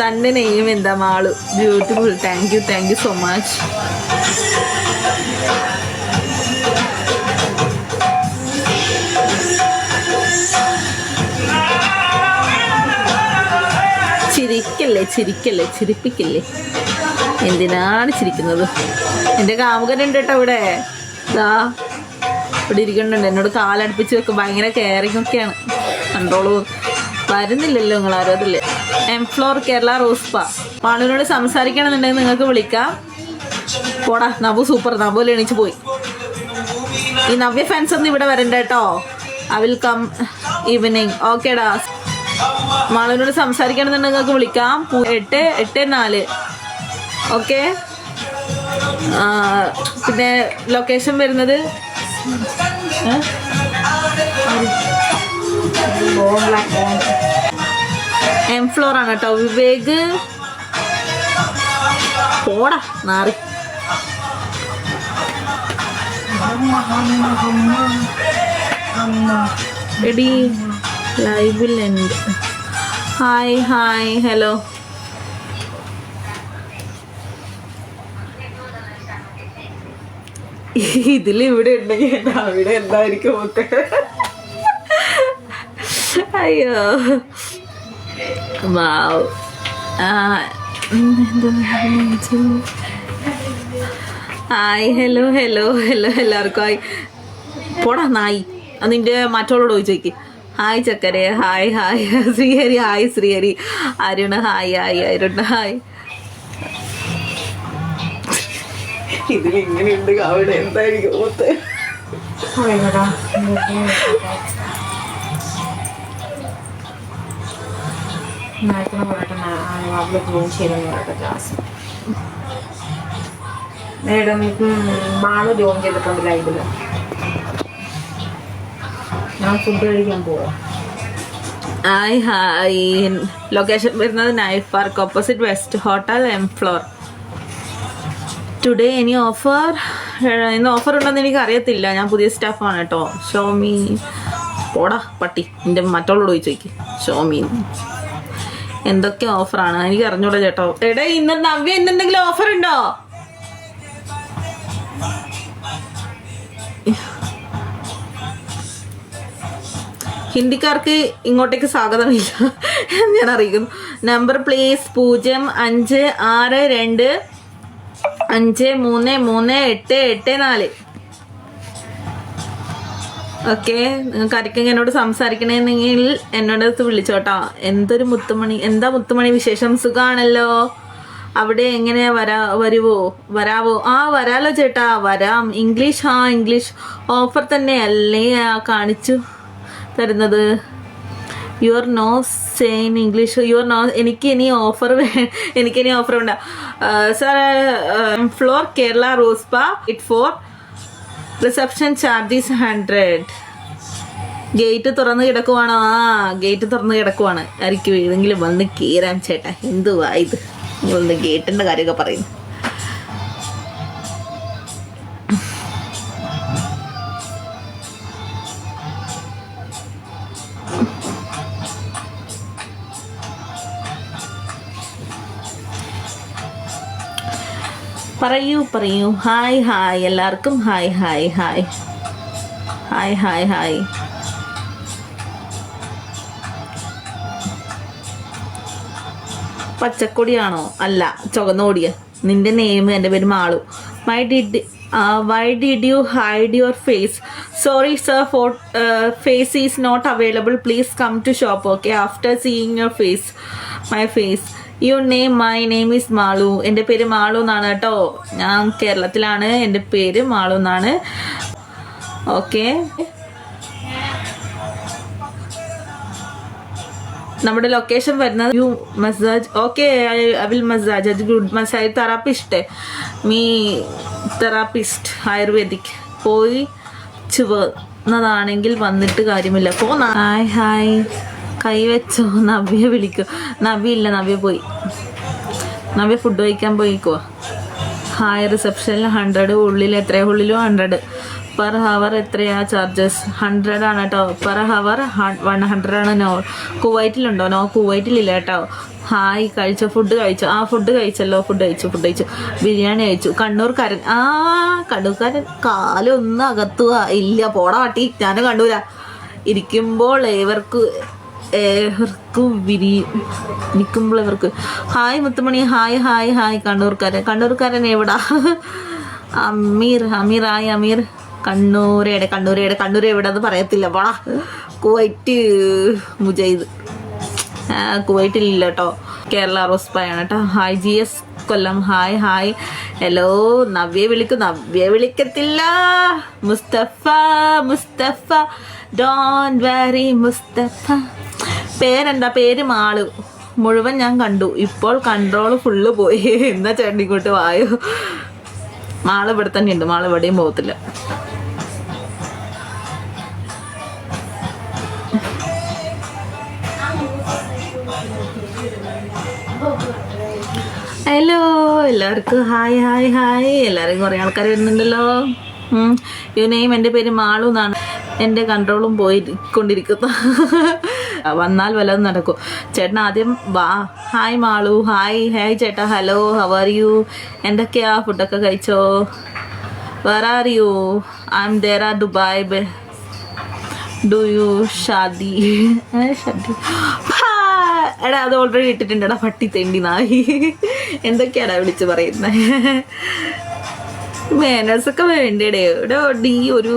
തന്റെ നെയ്യും എന്താ mall? Beautiful thank you thank you so much ചിരിക്കല്ലേ ചിരിക്കല്ലേ ചിരിപ്പിക്കല്ലേ? എന്തിനാണ് ചിരിക്കുന്നത്? എന്റെ കാമുകനുണ്ട് കേട്ടോ ഇവിടെ. ദാ ഇവിടെ ഇരിക്കുന്നുണ്ട്. എന്നോട് കാലടുപ്പിച്ച് വെക്കും ഭയങ്കര കെയറിങ് ഒക്കെയാണ്. കൺട്രോൾ വരുന്നില്ലല്ലോ നിങ്ങൾ ആരും എം ഫ്ലോർ കേരള റോസ്പ മാണുവിനോട് സംസാരിക്കണമെന്നുണ്ടെങ്കിൽ നിങ്ങൾക്ക് വിളിക്കാം. പോടാ നബു സൂപ്പർ നബു എണീച്ച് പോയി. ഈ നവ്യ ഫാൻസ് ഒന്നും ഇവിടെ വരണ്ട കേട്ടോ. ഐ വിൽ കം ഈവനിങ് ഓക്കേടാ മാളുവിനോട് സംസാരിക്കണമെന്നുണ്ടെങ്കിൽ നിങ്ങൾക്ക് വിളിക്കാം. എട്ട് എട്ട് നാല്. ഓക്കെ പിന്നെ ലൊക്കേഷൻ വരുന്നത്? ഏ? എം ഫ്ലോർ ആണ് കേട്ടോ. വിവേക്. പോടാ നാറി. എടി ലൈവിൽ ഉണ്ട് ഹായ് ഹായ് ഹലോ ഇതിൽ ഇവിടെ ഉണ്ടെങ്കിൽ അവിടെ എന്തായിരിക്കും ഒക്കെ? അയ്യോ. Wow hi hello hello hello എല്ലാവർക്കും. ഹായ് പോടാ നായി. അത് നിന്റെ മറ്റോളോട് ചോദിച്ചേക്ക്. ഹായ് ചക്കരെ. Hi hi Srihari hi Srihari. Arun hi hi Arun hi ഇതിന് ഇങ്ങനെയുണ്ട് അവിടെ എന്തായിരിക്കും നായത്തിനെ പറയട്ടെ അവൾക്ക് ജോയിൻ ചെയ്തെന്ന് പറയട്ടെ ക്ലാസ് മേഡം മാൾ ജോയിൻ ചെയ്തിട്ടുണ്ട് ലൈവിൽ ഞാൻ ഫുഡ് കഴിക്കാൻ പോവാം? Hi hi. ലൊക്കേഷൻ വരുന്നത് knife park opposite west hotel M floor today ഇനി ഓഫർ ഇന്ന് ഓഫർ ഉണ്ടെന്ന് എനിക്ക് അറിയത്തില്ല. ഞാൻ പുതിയ സ്റ്റാഫാണ് കേട്ടോ. ഷോമി പോടാ പട്ടി. എന്റെ മറ്റുള്ളോട് ചോദിച്ചേക്ക് ഷോമി എന്തൊക്കെ ഓഫറാണ്? എനിക്ക് അറിഞ്ഞൂടാ ചേട്ടോ. എടാ ഇന്ന് നവ്യ എന്തെങ്കിലും ഓഫർ ഉണ്ടോ? ഹിന്ദിക്കാർക്ക് ഇങ്ങോട്ടേക്ക് സ്വാഗതമില്ല എന്ന് ഞാൻ അറിയിക്കുന്നു. നമ്പർ പ്ലീസ് പൂജ്യം അഞ്ച് ആറ് രണ്ട് അഞ്ച് മൂന്ന് മൂന്ന് എട്ട് എട്ട് നാല്. ഓക്കെ ആർക്കെങ്കിലും എന്നോട് സംസാരിക്കണമെന്നെങ്കിൽ എന്നോട് അടുത്ത് വിളിച്ചോട്ടോ. എന്തൊരു മുത്തുമണി എന്താ മുത്തുമണി വിശേഷം? സുഖാണല്ലോ? അവിടെ എങ്ങനെ വരാ വരുവോ? വരാവോ? ആ വരാലോ ചേട്ടാ വരാം. ഇംഗ്ലീഷ് ആ ഇംഗ്ലീഷ് ഓഫർ തന്നെ അല്ലേ ആ കാണിച്ചു തരുന്നത്? Your no Zain English your no എനിക്ക് ഇനി ഓഫർ എനിക്ക് ഇനി ഓഫർ ഉണ്ടോ sir floor Kerala റോസ്പ it for reception charges hundred gate തുറന്ന് കിടക്കുവാണോ? ആ ഗേറ്റ് തുറന്ന് കിടക്കുവാണ്. ആയിരിക്കും ഏതെങ്കിലും വന്ന് കീറാം ചേട്ടാ. എന്തുവാ ഇത്? നിങ്ങളൊന്ന് ഗേറ്റിന്റെ കാര്യമൊക്കെ പറയുന്നു പറയൂ പറയൂ. Hi hi. എല്ലാവർക്കും hi hi hi. Hi hi hi. പച്ചക്കൊടിയാണോ? അല്ല ചുവന്നോടിയ നിന്റെ നെയിം എന്റെ പേര് Malu. My did why did you hide your face sorry sir for face is not available please come to shop okay after seeing your face my face your name my name is Malu എന്റെ പേര് മാളു എന്നാണ് കേട്ടോ. ഞാൻ കേരളത്തിലാണ്. എന്റെ പേര് മാളു എന്നാണ്. Okay നമ്മുടെ ലൊക്കേഷൻ വരുന്നത് you massage okay I will massage അത് good massage therapist me therapist ayurvedic പോയി ചുവന്നതാണെങ്കിൽ വന്നിട്ട് കാര്യമില്ല. പോ ഹായ് ഹായ് കൈവച്ചോ. നബിയെ വിളിക്കോ. നബി ഇല്ല നവ്യ പോയി. നവ്യ ഫുഡ് കഴിക്കാൻ പോയിക്കോ ഹായ് റിസപ്ഷനിൽ ഹൺഡ്രഡ് ഉള്ളിൽ എത്രയാ? ഉള്ളിലും ഹൺഡ്രഡ് പെർ ഹവർ എത്രയാ ചാർജസ് ഹൺഡ്രഡ് ആണ് കേട്ടോ പെർ ഹവർ വൺ ഹൺഡ്രഡ് ആണ്. നോ കുവൈറ്റിലുണ്ടോ? നോ കുവൈറ്റിലില്ല കേട്ടോ ഹായ് കഴിച്ചോ? ഫുഡ് കഴിച്ചോ? ആ ഫുഡ് കഴിച്ചല്ലോ. ഫുഡ് കഴിച്ചു ഫുഡ് കഴിച്ചു. ബിരിയാണി കഴിച്ചു. കണ്ണൂർക്കാരൻ. ആ കണ്ണൂർക്കാരൻ കാലൊന്നും അകത്തുക ഇല്ല പോടാ വാട്ടി. ഞാനും കണ്ടൂല ഇരിക്കുമ്പോൾ ഏവർക്ക് ഏവർക്ക് വിരി നിൽക്കുമ്പോഴവർക്ക് ഹായ് മുത്തുമണി ഹായ് ഹായ് ഹായ് കണ്ണൂർക്കാരൻ. കണ്ണൂർക്കാരൻ എവിടാ? അമീർ അമീർ ഹായ് അമീർ. കണ്ണൂരേടെ കണ്ണൂരേടെ കണ്ണൂർ എവിടെ എന്ന് പറയത്തില്ല. വാ കുവൈറ്റ് മുജൈദ്. കുവൈറ്റിലില്ല കേട്ടോ. കേരള റോസ്പായാണ് കേട്ടോ. Hi G S Kollam. Hi hi. Hello നവ്യെ വിളിക്കും നവ്യെ വിളിക്കത്തില്ല. Mustafa Mustafa. Don't worry Mustafa. പേരെന്താ? പേര് മാൾ. മുഴുവൻ ഞാൻ കണ്ടു. ഇപ്പോൾ കൺട്രോൾ ഫുള്ള് പോയി. എന്നാ ചേട്ടൻ ഇങ്ങോട്ട് വായോ? മാൾ ഇവിടെ തന്നെ ഉണ്ട് മാൾ എവിടെയും പോകത്തില്ല. ഹലോ എല്ലാവർക്കും ഹായ് ഹായ് ഹായ്. എല്ലാവരും കുറേ ആൾക്കാർ വരുന്നുണ്ടല്ലോ. യു നെയിം എന്റെ പേര് മാളു എന്നാണ്. എന്റെ കൺട്രോളും പോയിക്കൊണ്ടിരിക്കുന്നു വന്നാൽ വല്ലതും നടക്കും. ചേട്ടൻ ആദ്യം വാ. ഹായ് മാളു. ഹായ്. ഹായ് ചേട്ടാ. ഹലോ. How are you? എന്തൊക്കെയാ? ഫുഡൊക്കെ കഴിച്ചോ? Where are you? I am there are Dubai do you shaadi? Shaadi. എടാ അത് ഓൾറെഡി ഇട്ടിട്ടുണ്ടടാ. പട്ടി തെണ്ടി നായി. എന്തൊക്കെയാടാ വിളിച്ച് പറയുന്നത് ഒക്കെ വേണ്ടേടേ ഇവിടെ ഡി ഒരു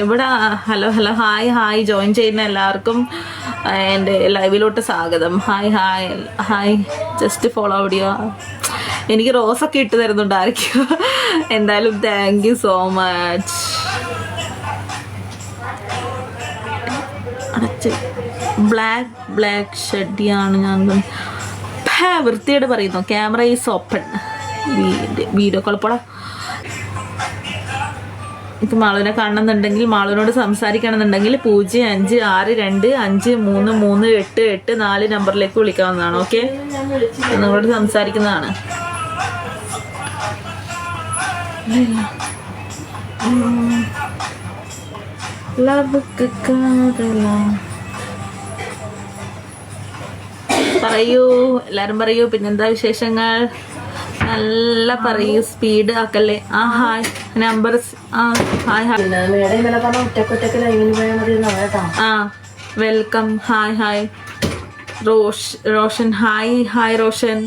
എവിടെ? Hello hello hi hi join ചെയ്യുന്ന എല്ലാവർക്കും എന്റെ ലൈവിലോട്ട് സ്വാഗതം. Hi hi hi just follow video എനിക്ക് റോസൊക്കെ ഇട്ട് തരുന്നുണ്ടായിരിക്കും. എന്തായാലും താങ്ക് യു സോ മച്ച് അടച്ച് ബ്ലാക്ക് ബ്ലാക്ക് ഷെഡിയാണ് ഞാൻ. വൃത്തിയോട് പറയുന്നു. Camera is open video call പോടാ. ഇത് മാളുവിനെ കാണണമെന്നുണ്ടെങ്കിൽ മാളുവിനോട് സംസാരിക്കണമെന്നുണ്ടെങ്കിൽ പൂജ്യം അഞ്ച് ആറ് രണ്ട് അഞ്ച് മൂന്ന് മൂന്ന് എട്ട് എട്ട് നാല് നമ്പറിലേക്ക് വിളിക്കാവുന്നതാണ് ഓക്കെ? നിങ്ങളോട് സംസാരിക്കുന്നതാണ്. പറയൂ എല്ലാരും പറയൂ പിന്നെന്താ വിശേഷങ്ങൾ? നല്ല പറയൂ സ്പീഡ് ആക്കല്ലേ? ആ ഹായ് നമ്പർ ആ ഹായ് ഹായ് ആ welcome hi hi Rosh Roshan hi hi Roshan.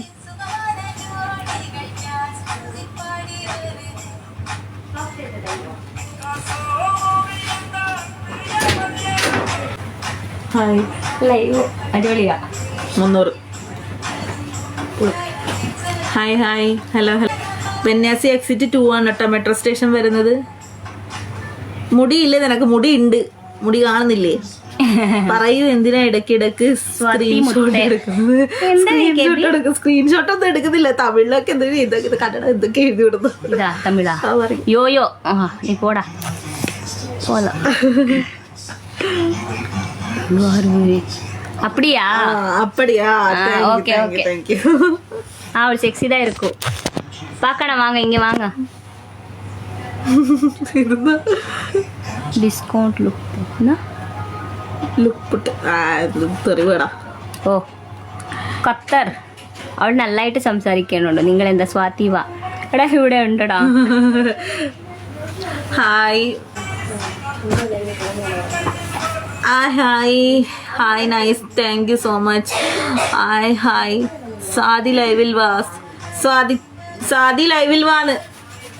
Hi live അടിപൊളിയാ. മുന്നൂറ്. Hi hi hello hello Baniyas exit two ആണ് കേട്ടോ മെട്രോ സ്റ്റേഷൻ വരുന്നത് മുടിയില്ലേ നിനക്ക് മുടി ഉണ്ട് മുടി കാണുന്നില്ലേ പറയൂ എന്തിനാ ഇടയ്ക്കിടക്ക് സ്ക്രീൻഷോട്ട് എടുക്കുന്നത് സ്ക്രീൻഷോട്ട് എടുക്കും സ്ക്രീൻഷോട്ട് ഒന്നും എടുക്കുന്നില്ല തമിഴിലൊക്കെ എന്തെങ്കിലും ഇതൊക്കെ കന്നഡ എന്തൊക്കെ എഴുതി വിടുന്നു ഇതാ തമിഴാ ആ പറയും யோயோ ஆ நீ போடா போலாம் அப்படியா അപ്പടിയാ okay, okay. താങ്ക് യു ஆ ஒரு செக்ஸி தான் இருக்கும் பார்க்கணும் வாங்க இங்கே வாங்க ഡിസ്കൗണ്ട് ലുക്ക് എന്നാ ലുക്ക് തെറിവേടാ ഓ ഖത്തർ അവൾ നല്ലതായിട്ട് സംസാരിക്കാനുണ്ട് നിങ്ങൾ എന്താ സ്വാതി വാ എടാ ഇവിടെ ഉണ്ടടാ ഹായ് ആ hi hi nice thank you so much hi hi Swathi ലൈവിൽ വാ. സ്വാതി സ്വാതി ലൈവിൽ വാന്ന്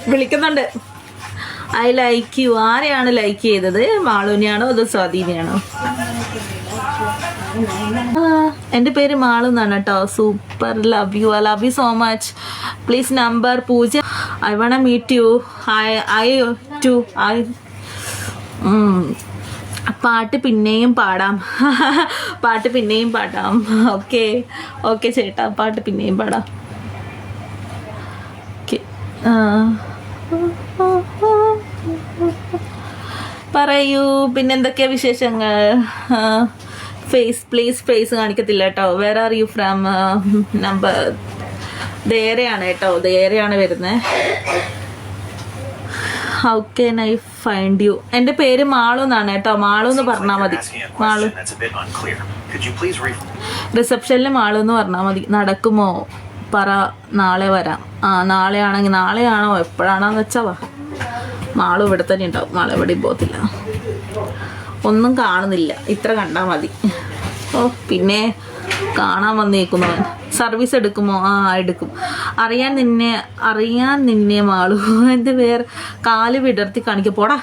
വിളിക്കുന്നുണ്ട്. I like you. ആരെയാണ് ലൈക്ക് ചെയ്തത്? മാളുവിനെയാണോ അതോ സ്വാതിനെയാണോ ആ, എന്റെ പേര് മാളു എന്നാണ് കേട്ടോ. Super love you I love you so much please number പൂജ്യം. I wanna meet you I I to I പാട്ട് പിന്നെയും പാടാം. പാട്ട് പിന്നെയും പാടാം. ഓക്കെ ഓക്കെ ചേട്ടാ. പാട്ട് പിന്നെയും പാടാം. പറയൂ. പിന്നെന്തൊക്കെയാ വിശേഷങ്ങൾ? ഫേസ് പ്ലീസ് ഫേസ് കാണിക്കത്തില്ല കേട്ടോ. Where are you from number ദേരെയാണ് കേട്ടോ. ദേരെയാണ് വരുന്നത് how can I find you എന്റെ പേര് മാളു എന്നാണ് കേട്ടോ. മാളു എന്ന് പറഞ്ഞാൽ മതി. മാളു. റിസപ്ഷനിൽ മാളു എന്ന് പറഞ്ഞാൽ മതി. നടക്കുമോ? പറ. നാളെ വരാം. ആ നാളെ ആണെങ്കിൽ എപ്പോഴാണോ എപ്പോഴാണോന്ന് വെച്ചാ വാ. മാളു ഇവിടെ തന്നെ ഉണ്ടാവും. മാളെ എവിടെയും പോകത്തില്ല. ഒന്നും കാണുന്നില്ല. ഇത്ര കണ്ടാൽ മതി. ഓ പിന്നെ കാണാൻ വന്നേക്കുന്നവൻ. സർവീസ് എടുക്കുമോ? ആ എടുക്കും. അറിയാൻ നിന്നെ അറിയാൻ നിന്നെ മാളു. എന്റെ പേർ കാൽ വിടർത്തി കാണിക്കപ്പോടാ